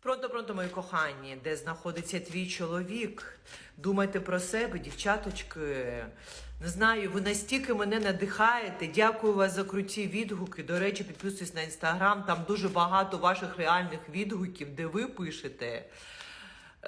Пронто, пронто, мої кохані, де знаходиться твій чоловік? Думайте про себе, дівчаточки. Не знаю, ви настільки мене надихаєте. Дякую вас за круті відгуки. До речі, підписуйтесь на інстаграм. Там дуже багато ваших реальних відгуків, де ви пишете.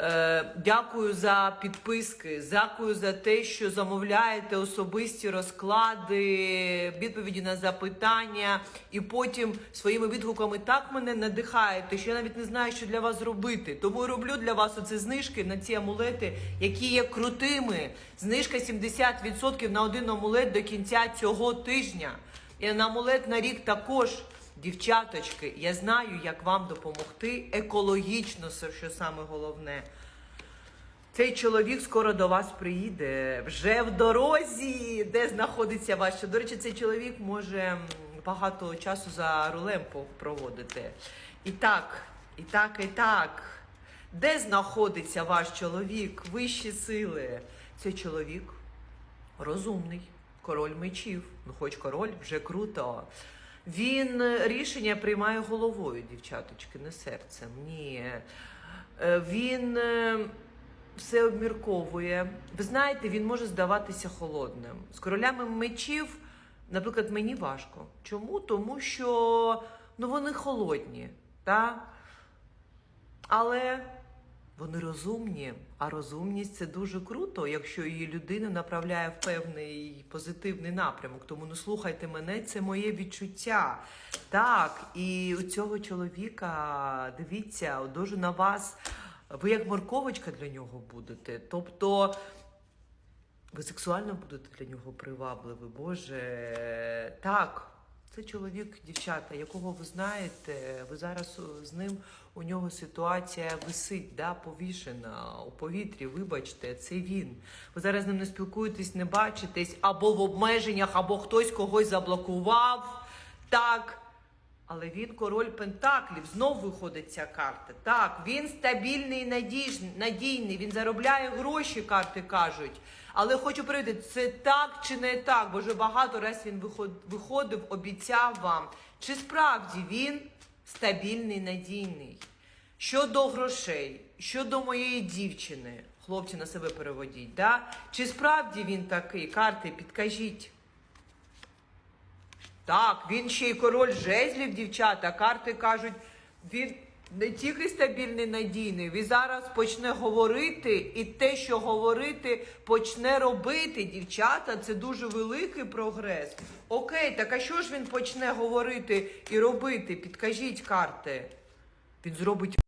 Е, дякую за підписки, дякую за те, що замовляєте особисті розклади, відповіді на запитання, і потім своїми відгуками так мене надихаєте, що я навіть не знаю, що для вас зробити. Тому роблю для вас оці знижки на ці амулети, які є крутими. Знижка 70% на один амулет до кінця цього тижня. І на амулет на рік також. Дівчаточки, я знаю, як вам допомогти екологічно, що саме головне. Цей чоловік скоро до вас приїде вже в дорозі, де знаходиться ваш. До речі, цей чоловік може багато часу за рулем проводити. І так, і так, і так. Де знаходиться ваш чоловік? Вищі сили. Цей чоловік розумний, король мечів. Ну, хоч король вже круто. Він е, рішення приймає головою, дівчаточки, не серцем. Ні. Е, Він е, все обмірковує. Ви знаєте, він може здаватися холодним. З королями мечів, наприклад, мені важко. Чому? Тому що ну, вони холодні. Та? Але вони розумні, а розумність це дуже круто, якщо її людина направляє в певний позитивний напрямок. Тому ну слухайте мене, це моє відчуття. Так, і у цього чоловіка, дивіться, дуже на вас, ви як морковочка для нього будете. Тобто. Ви сексуально будете для нього привабливі, Боже. Так, це чоловік, дівчата, якого ви знаєте, ви зараз з ним у нього ситуація висить, да, повішена у повітрі. Вибачте, це він. Ви зараз з ним не спілкуєтесь, не бачитесь, або в обмеженнях, або хтось когось заблокував. Так. Але він король Пентаклів, знов виходить ця карта. Так, він стабільний, надіж... надійний, він заробляє гроші, карти кажуть. Але хочу перевірити, це так чи не так, бо вже багато раз він виходив, обіцяв вам. Чи справді він стабільний, надійний? Щодо грошей, щодо моєї дівчини, хлопці на себе переводіть, да? чи справді він такий? Карти, підкажіть. Так, він ще й король жезлів, дівчата. Карти кажуть, він не тільки стабільний, надійний, він зараз почне говорити, і те, що говорити, почне робити, дівчата. Це дуже великий прогрес. Окей, так а що ж він почне говорити і робити? Підкажіть карти. Він зробить